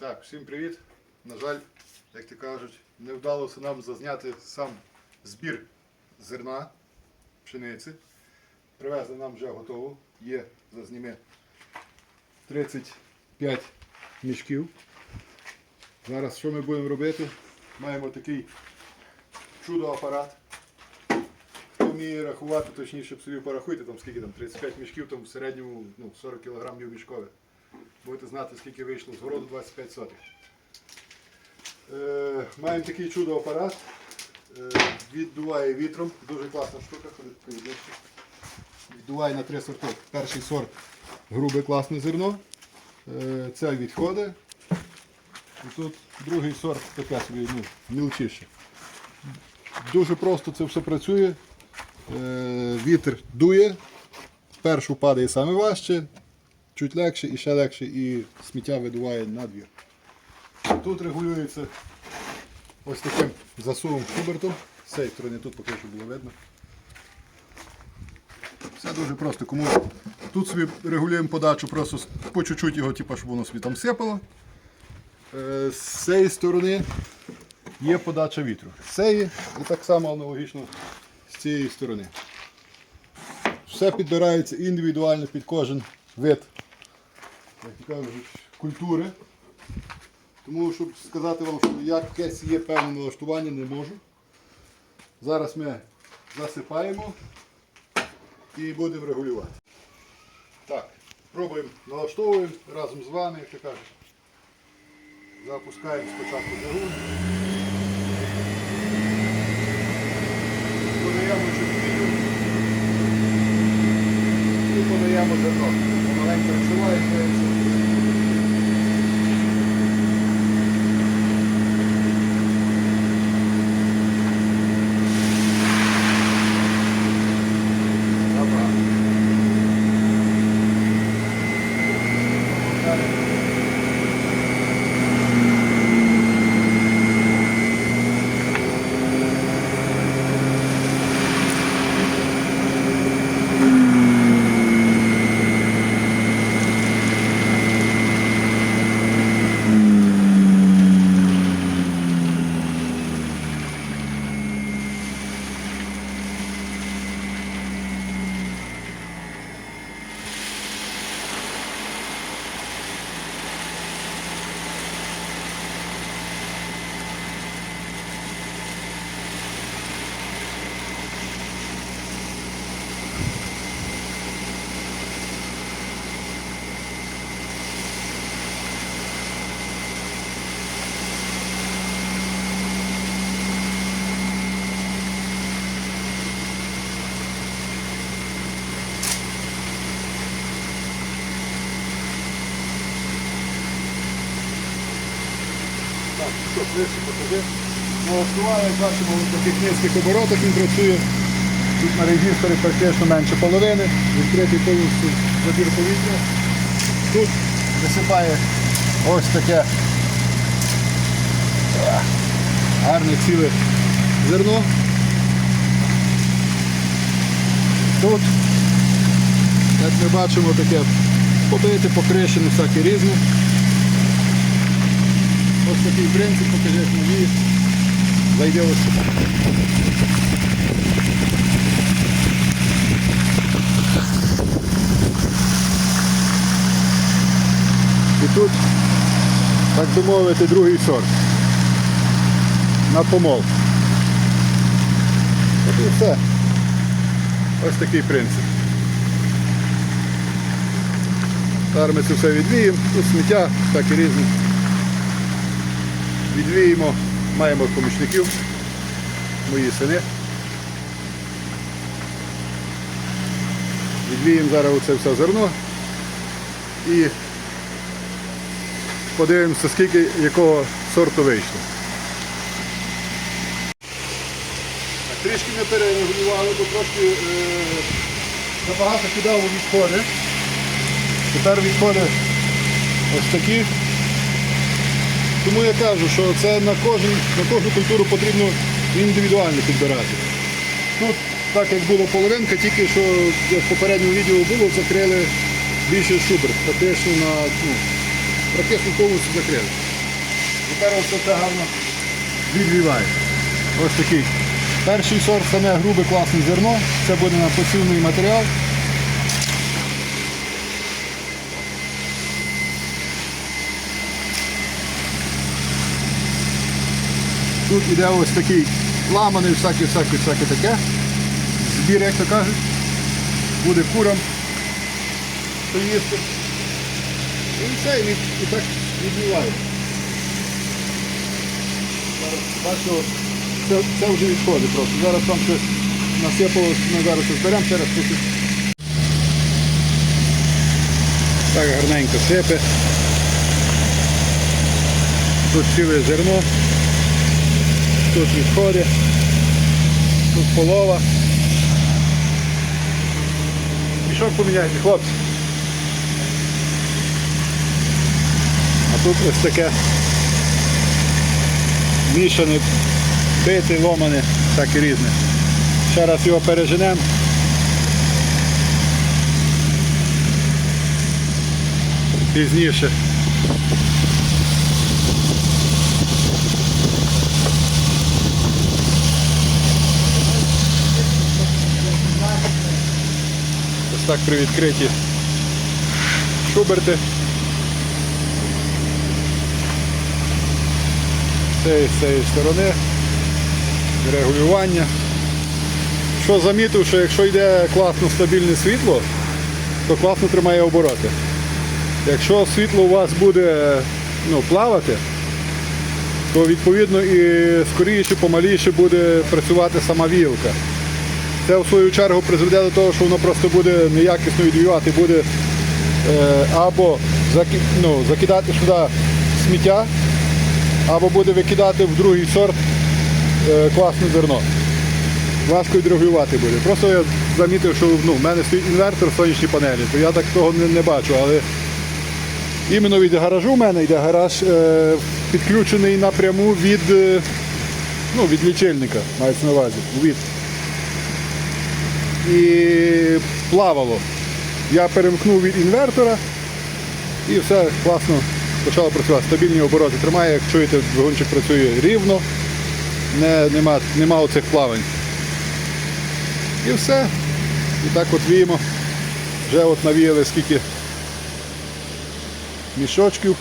Так, всім привіт. На жаль, як ти кажуть, не вдалося нам зазняти сам збір зерна пшениці. Привезли нам вже готово. Є, зазніми 35 мішків. Зараз що ми будемо робити? Маємо такий чудо-апарат. Хто вміє рахувати, точніше собі порахуйте, там скільки там 35 мішків, там в середньому ну, 40 кг мішкове. Будете знати, скільки вийшло з городу 25 сотих. Е, маємо такий чудо-апарат. Е, віддуває вітром. Дуже класна штука, ходить. Віддуває на три сорти. Перший сорт грубе класне зерно. Е, це відходи. І тут другий сорт таке собі ну, мілчіше. Дуже просто це все працює. Вітер дує. Першу падає саме важче, чуть легше і ще легше, і сміття видуває на двір. Тут регулюється ось таким засувом шубертом. З цієї сторони тут поки що було видно. Все дуже просто. Кому тут собі регулюємо подачу, просто по чуть-чуть його, типу, щоб воно собі там сипало. Е, З цієї сторони є подача вітру. З цієї і так само аналогічно з цієї сторони. Все підбирається індивідуально під кожен вид як кажуть, культури. Тому, щоб сказати вам, що якесь є певне налаштування, не можу. Зараз ми засипаємо і будемо регулювати. Так, пробуємо, налаштовуємо разом з вами, як то кажуть. Запускаємо спочатку двигун. Подаємо чуть і подаємо зерно. অনেক সময় হয়েছে Покажи. Налаштували, як бачимо, в таких низьких оборотах він працює. Тут на резисторі практично менше половини, відкритий повністю забір повітря. Тут висипає ось таке е, гарне ціле зерно. Тут, як ми бачимо, таке побите, покришене, всяке різне. Ось такий принцип, покажи, як мені. Зайде ось сюди. І тут, так би мовити, другий сорт. На помол. От і все. Ось такий принцип. Зараз ми це все відвіємо, тут сміття, так і різне. Відвіємо, маємо помічників, мої сини. Відвіємо зараз оце все зерно і подивимося, скільки якого сорту вийшло. Трішки ми перерегулювали, бо трошки е, забагато кидав у відходи. Тепер відходи ось такі. Тому я кажу, що це на, кожен, на кожну культуру потрібно індивідуально підбирати. Тут, так як було половинка, тільки що як в попередньому відео було, закрили більше шубер. Практично на ну, практично повністю закрили. Тепер ось це гарно відвіває. Ось такий. Перший сорт саме грубе класне зерно. Це буде на посівний матеріал. Тут іде ось такий ламаний, всяке, всяке, всяке таке. Збір, як то кажуть. Буде курам поїсти. І все, і, так. Зараз бачу, це, це вже відходить просто. Зараз там щось насипалось, ми зараз зберемо ще раз тут. Так гарненько сипе. Тут ціле зерно. Тут відходи. Тут полова. Мішок поміняйте, хлопці. А тут ось таке мішане, бите, ломане, всяке різне. Ще раз його переженемо. Пізніше. Ось так при відкриті шуберти. З цієї, з цієї сторони. Регулювання. Що замітив, що якщо йде класно стабільне світло, то класно тримає обороти. Якщо світло у вас буде ну, плавати, то відповідно і скоріше, помаліше буде працювати сама вілка. Це в свою чергу призведе до того, що воно просто буде неякісно відвівати, буде е, або ну, закидати сюди сміття, або буде викидати в другий сорт е, класне зерно. Важко відрегулювати буде. Просто я замітив, що ну, в мене стоїть інвертор сонячні панелі, то я так того не, не бачу. Але іменно від гаражу в мене йде гараж е, підключений напряму від, е, ну, від лічильника, мається на увазі. Від і плавало. Я перемкнув від інвертора і все класно почало працювати. Стабільні обороти тримає, як чуєте, двигунчик працює рівно, не, нема, нема оцих плавань. І все. І так от віємо. Вже от навіяли скільки мішочків.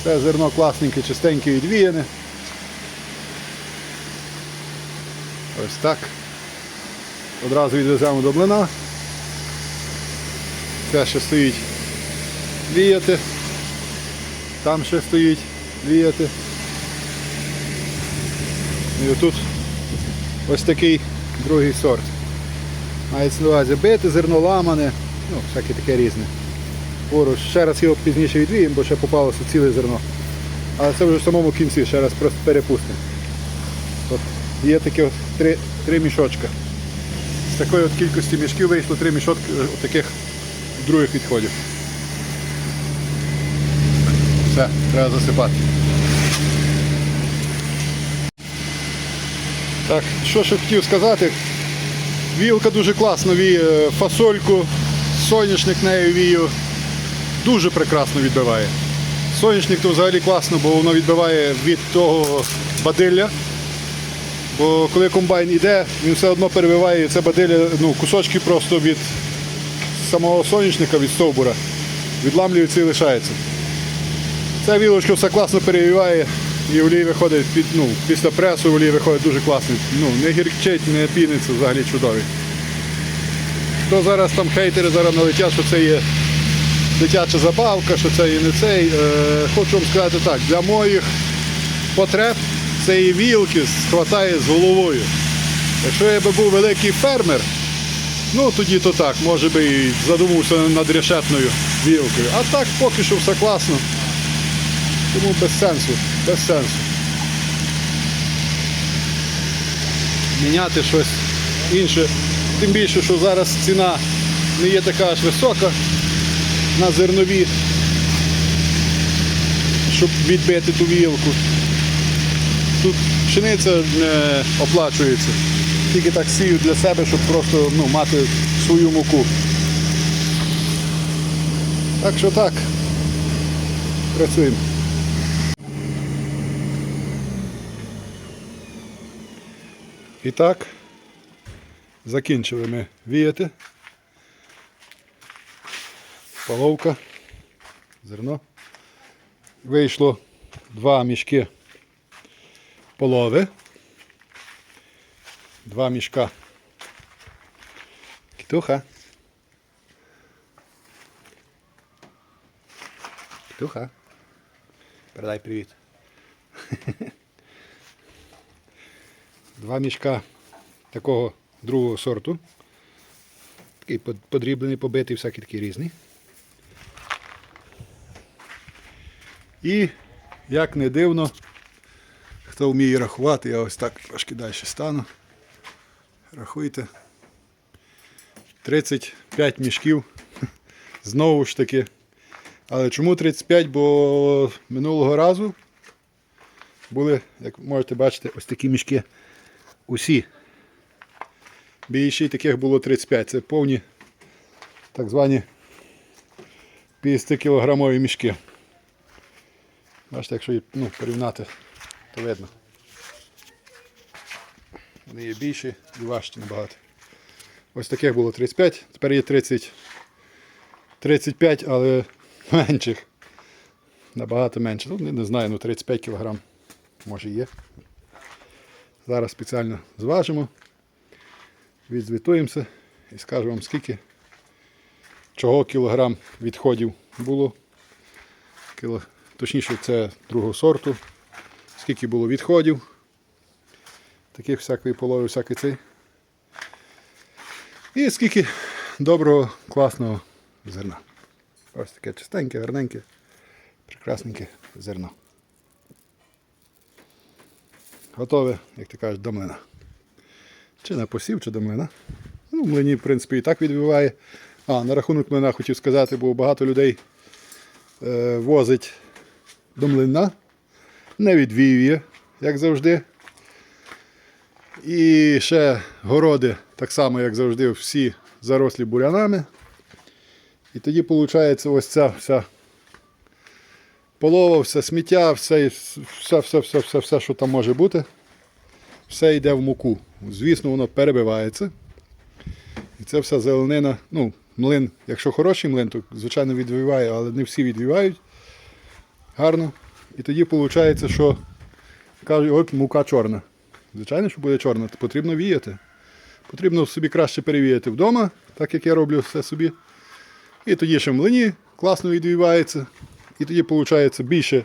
Все зерно класненьке, чистеньке відвіяне. Ось так. Одразу відвеземо до блина. Це ще стоїть віяти. Там ще стоїть віяти. І отут ось такий другий сорт. Мається на увазі бите, зерно ламане, ну, всяке таке різне. Поруч. Ще раз його пізніше відвіємо, бо ще попалося ціле зерно. Але це вже в самому кінці, ще раз просто перепустимо. Є такі от три, три мішочка. Такої от кількості мішків вийшло три мішотки е, таких других відходів. Все, треба засипати. Так, що ще хотів сказати. Вілка дуже класно віє фасольку, соняшник нею вію. Дуже прекрасно відбиває. Соняшник то взагалі класно, бо воно відбиває від того бадилля. Бо коли комбайн йде, він все одно перебиває це бадилля, ну, кусочки просто від самого соняшника, від стовбура, відламлюються і лишаються. Ця вілочка все класно перебиває і олій виходить під, ну, після пресу олій виходить дуже класний. Ну, не гірчить, не піниться, взагалі чудовий. То зараз там хейтери зараз налетять, що це є дитяча забавка, що це є не цей. Е, хочу вам сказати так, для моїх потреб цієї вілки схватає з головою. Якщо я би був великий фермер, ну тоді то так, може би і задумався над решетною вілкою. А так поки що все класно. Тому без сенсу, без сенсу. Міняти щось інше. Тим більше, що зараз ціна не є така аж висока на зернові, щоб відбити ту вілку. Тут пшениця не оплачується. Тільки так сію для себе, щоб просто ну, мати свою муку. Так що так, працюємо. І так, закінчили ми віяти. Половка, зерно. Вийшло два мішки полови. Два мішка. Китуха. Китуха. Передай привіт. Два мішка такого другого сорту. Такий под- подріблений, побитий, всякий такий різний. І, як не дивно, хто вміє рахувати, я ось так трошки далі стану. Рахуйте. 35 мішків. Знову ж таки. Але чому 35? Бо минулого разу були, як можете бачити, ось такі мішки. Усі. Більше таких було 35. Це повні так звані 50 кілограмові мішки. Бачите, якщо ну, порівняти, то видно. Вони є більші і важчі набагато. Ось таких було 35, тепер є 30, 35, але менших. Набагато менше. Ну, не, знаю, ну 35 кг. Може є. Зараз спеціально зважимо, відзвітуємося і скажу вам, скільки чого кілограм відходів було. Точніше, це другого сорту. Скільки було відходів. Таких всякої полови, всякий цей. І скільки доброго, класного зерна. Ось таке чистеньке, гарненьке, прекрасненьке зерно. Готове, як ти кажеш, до млина. Чи на посів, чи до млина. Ну, в млині, в принципі, і так відбиває. А, на рахунок млина хотів сказати, бо багато людей е, возить до млина, не відвіює, як завжди. І ще городи, так само, як завжди, всі зарослі бурянами. І тоді виходить ось ця вся полова, все сміття, все, все, все, все, все, все, що там може бути, все йде в муку. Звісно, воно перебивається. І це вся зеленина, ну, млин, якщо хороший млин, то звичайно відвіває, але не всі відвівають гарно. І тоді виходить, що кажуть, от мука чорна. Звичайно, що буде чорна, то потрібно віяти. Потрібно собі краще перевіяти вдома, так як я роблю все собі. І тоді ще в млині класно відвівається. І тоді виходить більше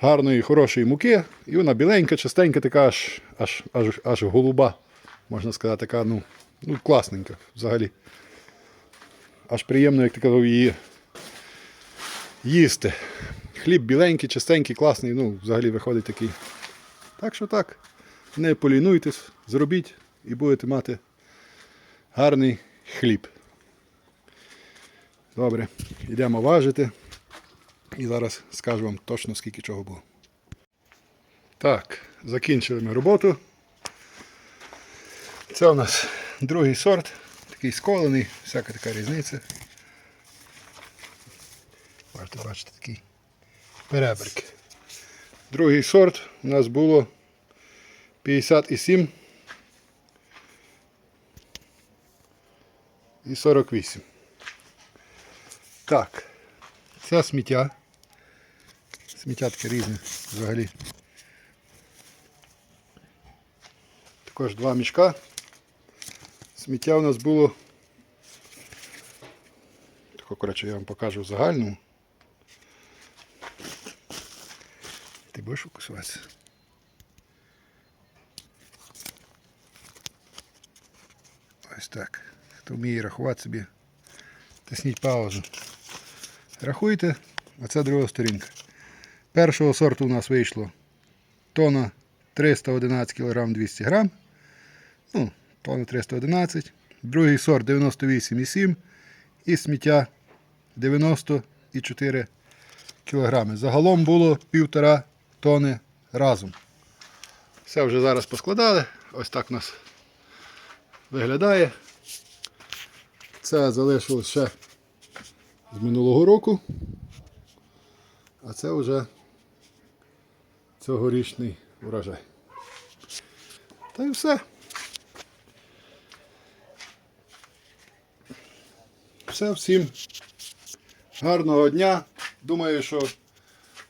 гарної, хорошої муки. І вона біленька, чистенька, така аж, аж, аж, аж голуба, можна сказати, така, ну, ну класненька взагалі. Аж приємно, як ти казав, її їсти. Хліб біленький, чистенький, класний, ну, взагалі виходить такий. Так що так, не полінуйтесь, зробіть і будете мати гарний хліб. Добре, йдемо важити. І зараз скажу вам точно скільки чого було. Так, закінчили ми роботу. Це у нас другий сорт, такий сколений, всяка така різниця. Можете бачити такий перебрик. Другий сорт у нас було 57 і 48. Так, це сміття. Сміття таке різне взагалі. Також два мішка. Сміття у нас було. Тако, коротше, я вам покажу в загальному. Будеш фокусуватися? Ось так. Хто вміє рахувати собі, тисніть паузу. Рахуйте, а це друга сторінка. Першого сорту у нас вийшло тона 311 кг 200 г. Ну, тона 311. Другий сорт 98,7 і сміття 94 кг. Загалом було півтора тони разом. Все вже зараз поскладали. Ось так у нас виглядає. Це залишилося ще з минулого року. А це вже цьогорічний урожай. Та й все. Все, всім гарного дня. Думаю, що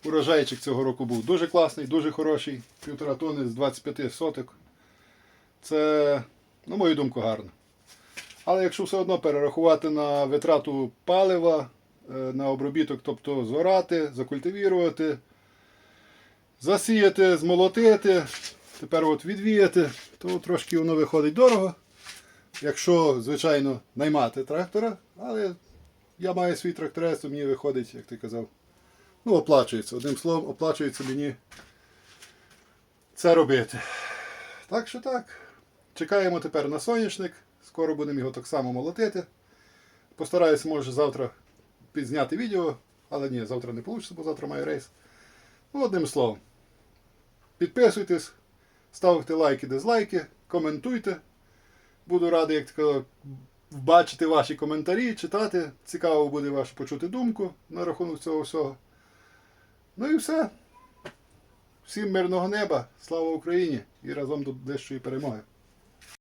урожайчик цього року був дуже класний, дуже хороший. Півтора тони з 25 соток. Це, на мою думку, гарно. Але якщо все одно перерахувати на витрату палива, е, на обробіток, тобто зорати, закультивірувати, засіяти, змолотити, тепер от відвіяти, то трошки воно виходить дорого. Якщо, звичайно, наймати трактора, але я маю свій тракторець, то мені виходить, як ти казав, ну, оплачується. Одним словом, оплачується мені це робити. Так що так. Чекаємо тепер на соняшник. Скоро будемо його так само молотити. Постараюся, може, завтра підзняти відео, але ні, завтра не вийде, бо завтра маю рейс. Ну, одним словом. Підписуйтесь, ставте лайки, дизлайки, коментуйте. Буду радий, як тако, бачити ваші коментарі, читати. Цікаво буде вашу почути думку на рахунок цього всього. Ну і все. Всім мирного неба, слава Україні і разом до ближчої перемоги.